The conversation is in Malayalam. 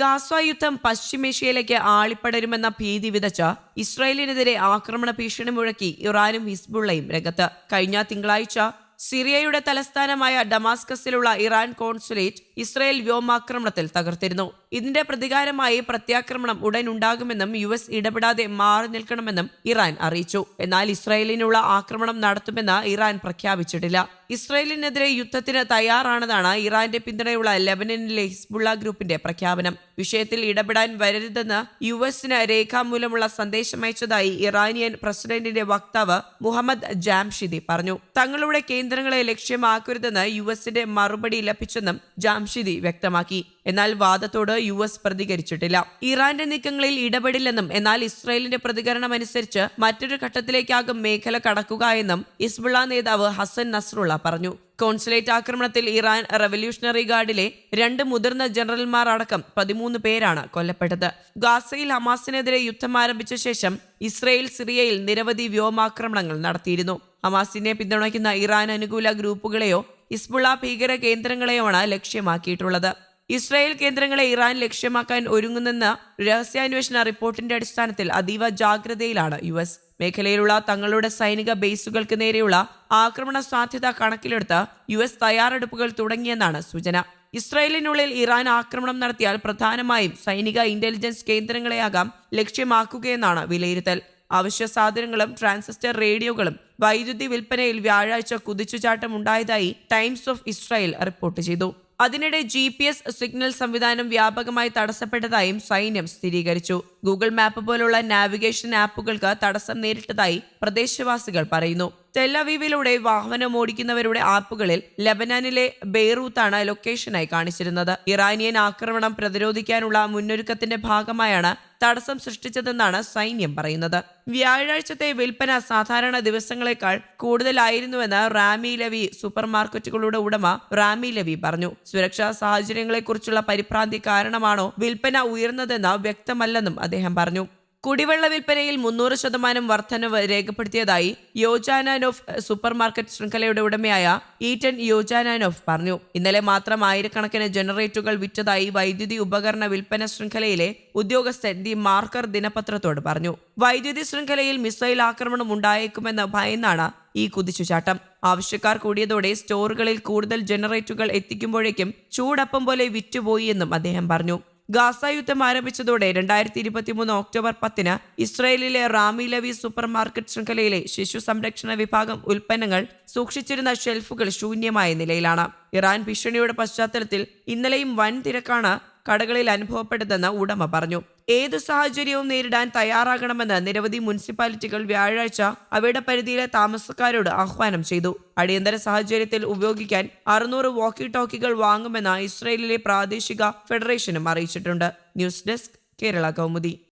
ഗാസ യുദ്ധം പശ്ചിമേഷ്യയിലേക്ക് ആളിപ്പടരുമെന്ന ഭീതി വിതച്ച ഇസ്രായേലിനെതിരെ ആക്രമണ ഭീഷണി മുഴക്കി ഇറാനും ഹിസ്ബുള്ളയും രംഗത്ത്. കഴിഞ്ഞ തിങ്കളാഴ്ച സിറിയയുടെ തലസ്ഥാനമായ ഡമാസ്കസിലുള്ള ഇറാൻ കോൺസുലേറ്റ് ഇസ്രായേൽ വ്യോമാക്രമണത്തിൽ തകർത്തിരുന്നു. ഇതിന്റെ പ്രതികാരമായി പ്രത്യാക്രമണം ഉടൻ ഉണ്ടാകുമെന്നും യു എസ് ഇടപെടാതെ മാറി നിൽക്കണമെന്നും ഇറാൻ അറിയിച്ചു. എന്നാൽ ഇസ്രായേലിനുള്ള ആക്രമണം നടത്തുമെന്ന് ഇറാൻ പ്രഖ്യാപിച്ചിട്ടില്ല. ഇസ്രായേലിനെതിരെ യുദ്ധത്തിന് തയ്യാറാണെന്നാണ് ഇറാന്റെ പിന്തുണയുള്ള ലെബനനിലെ ഹിസ്ബുള്ള ഗ്രൂപ്പിന്റെ പ്രഖ്യാപനം. വിഷയത്തിൽ ഇടപെടാൻ വരരുതെന്ന് യു എസിന് രേഖാമൂലമുള്ള സന്ദേശമയച്ചതായി ഇറാനിയൻ പ്രസിഡന്റിന്റെ വക്താവ് മുഹമ്മദ് ജാംഷിദി പറഞ്ഞു. തങ്ങളുടെ കേന്ദ്രങ്ങളെ ലക്ഷ്യമാക്കരുതെന്ന് യു എസിന്റെ മറുപടി ലഭിച്ചെന്നും ജാംഷിദി വ്യക്തമാക്കി. എന്നാൽ വാദത്തോട് യു എസ് പ്രതികരിച്ചിട്ടില്ല. ഇറാന്റെ നീക്കങ്ങളിൽ ഇടപെടില്ലെന്നും എന്നാൽ ഇസ്രായേലിന്റെ പ്രതികരണം അനുസരിച്ച് മറ്റൊരു ഘട്ടത്തിലേക്കാകും മേഖല കടക്കുക എന്നും ഇസ്ബുള്ള നേതാവ് ഹസൻ നസ്രുള്ള പറഞ്ഞു. കോൺസുലേറ്റ് ആക്രമണത്തിൽ ഇറാൻ റവല്യൂഷണറി ഗാർഡിലെ രണ്ട് മുതിർന്ന ജനറൽമാർ അടക്കം പതിമൂന്ന് പേരാണ് കൊല്ലപ്പെട്ടത്. ഗാസയിൽ ഹമാസിനെതിരെ യുദ്ധം ആരംഭിച്ച ശേഷം ഇസ്രയേൽ സിറിയയിൽ നിരവധി വ്യോമാക്രമണങ്ങൾ നടത്തിയിരുന്നു. ഹമാസിനെ പിന്തുണയ്ക്കുന്ന ഇറാൻ അനുകൂല ഗ്രൂപ്പുകളെയോ ഇസ്ബുള്ള ഭീകര കേന്ദ്രങ്ങളെയുമാണ് ലക്ഷ്യമാക്കിയിട്ടുള്ളത്. ഇസ്രായേൽ കേന്ദ്രങ്ങളെ ഇറാൻ ലക്ഷ്യമാക്കാൻ ഒരുങ്ങുന്നെന്ന രഹസ്യാന്വേഷണ റിപ്പോർട്ടിന്റെ അടിസ്ഥാനത്തിൽ അതീവ ജാഗ്രതയിലാണ് യു എസ്. മേഖലയിലുള്ള തങ്ങളുടെ സൈനിക ബേസുകൾക്ക് നേരെയുള്ള ആക്രമണ സാധ്യത കണക്കിലെടുത്ത് യു എസ് തയ്യാറെടുപ്പുകൾ തുടങ്ങിയെന്നാണ് സൂചന. ഇസ്രായേലിനുള്ളിൽ ഇറാൻ ആക്രമണം നടത്തിയാൽ പ്രധാനമായും സൈനിക ഇന്റലിജൻസ് കേന്ദ്രങ്ങളെയാകാം ലക്ഷ്യമാക്കുകയെന്നാണ് വിലയിരുത്തൽ. അവശ്യ സാധനങ്ങളും ട്രാൻസിസ്റ്റർ റേഡിയോകളും വൈദ്യുതി വിൽപ്പനയിൽ വ്യാഴാഴ്ച കുതിച്ചുചാട്ടം ഉണ്ടായതായി ടൈംസ് ഓഫ് ഇസ്രായേൽ റിപ്പോർട്ട് ചെയ്തു. അതിനിടെ ജി പി എസ് സിഗ്നൽ സംവിധാനം വ്യാപകമായി തടസ്സപ്പെട്ടതായും സൈന്യം സ്ഥിരീകരിച്ചു. ഗൂഗിൾ മാപ്പ് പോലുള്ള നാവിഗേഷൻ ആപ്പുകൾക്ക് തടസ്സം നേരിട്ടതായി പ്രദേശവാസികൾ പറയുന്നു. ടെല്ലവീവിലൂടെ വാഹനം ഓടിക്കുന്നവരുടെ ആപ്പുകളിൽ ലബനാനിലെ ബെയ്റൂത്താണ് ലൊക്കേഷനായി കാണിച്ചിരുന്നത്. ഇറാനിയൻ ആക്രമണം പ്രതിരോധിക്കാനുള്ള മുന്നൊരുക്കത്തിന്റെ ഭാഗമായാണ് തടസ്സം സൃഷ്ടിച്ചതെന്നാണ് സൈന്യം പറയുന്നത്. വ്യാഴാഴ്ചത്തെ വിൽപ്പന സാധാരണ ദിവസങ്ങളെക്കാൾ കൂടുതലായിരുന്നുവെന്ന് റാമി ലവി സൂപ്പർ മാർക്കറ്റുകളുടെ ഉടമ റാമി ലവി പറഞ്ഞു. സുരക്ഷാ സാഹചര്യങ്ങളെക്കുറിച്ചുള്ള പരിഭ്രാന്തി കാരണമാണോ വിൽപ്പന ഉയർന്നതെന്ന് വ്യക്തമല്ലെന്നും അദ്ദേഹം പറഞ്ഞു. കുടിവെള്ള വിൽപ്പനയിൽ മുന്നൂറ് ശതമാനം വർധനവ് രേഖപ്പെടുത്തിയതായി യോജാനാനോഫ് സൂപ്പർ മാർക്കറ്റ് ശൃംഖലയുടെ ഉടമയായ ഈറ്റൻ യോജാനാനോഫ് പറഞ്ഞു. ഇന്നലെ മാത്രം ആയിരക്കണക്കിന് ജനറേറ്ററുകൾ വിറ്റതായി വൈദ്യുതി ഉപകരണ വിൽപ്പന ശൃംഖലയിലെ ഉദ്യോഗസ്ഥൻ ദി മാർക്കർ ദിനപത്രത്തോട് പറഞ്ഞു. വൈദ്യുതി ശൃംഖലയിൽ മിസൈൽ ആക്രമണം ഉണ്ടായേക്കുമെന്ന് ഭയന്നാണ് ഈ കുതിച്ചുചാട്ടം. ആവശ്യക്കാർ കൂടിയതോടെ സ്റ്റോറുകളിൽ കൂടുതൽ ജനറേറ്ററുകൾ എത്തിക്കുമ്പോഴേക്കും ചൂടപ്പം പോലെ വിറ്റുപോയി എന്നും അദ്ദേഹം പറഞ്ഞു. ഗാസ യുദ്ധം ആരംഭിച്ചതോടെ രണ്ടായിരത്തി ഇരുപത്തിമൂന്ന് ഒക്ടോബർ പത്തിന് ഇസ്രയേലിലെ റാമി ലവി സൂപ്പർ മാർക്കറ്റ് ശൃംഖലയിലെ ശിശു സംരക്ഷണ വിഭാഗം ഉൽപ്പന്നങ്ങൾ സൂക്ഷിച്ചിരുന്ന ഷെൽഫുകൾ ശൂന്യമായ നിലയിലാണ്. ഇറാൻ ഭീഷണിയുടെ പശ്ചാത്തലത്തിൽ ഇന്നലെയും വൻ തിരക്കാണ് കടകളിൽ അനുഭവപ്പെട്ടതെന്ന് ഉടമ പറഞ്ഞു. ഏതു സാഹചര്യവും നേരിടാൻ തയ്യാറാകണമെന്ന് നിരവധി മുനിസിപ്പാലിറ്റികൾ വ്യാഴാഴ്ച അവയുടെ പരിധിയിലെ താമസക്കാരോട് ആഹ്വാനം ചെയ്തു. അടിയന്തര സാഹചര്യത്തിൽ ഉപയോഗിക്കാൻ അറുന്നൂറ് വാക്കി ടോക്കികൾ വാങ്ങുമെന്ന് ഇസ്രയേലിലെ പ്രാദേശിക ഫെഡറേഷനും അറിയിച്ചിട്ടുണ്ട്. News desk Kerala Kaumudi.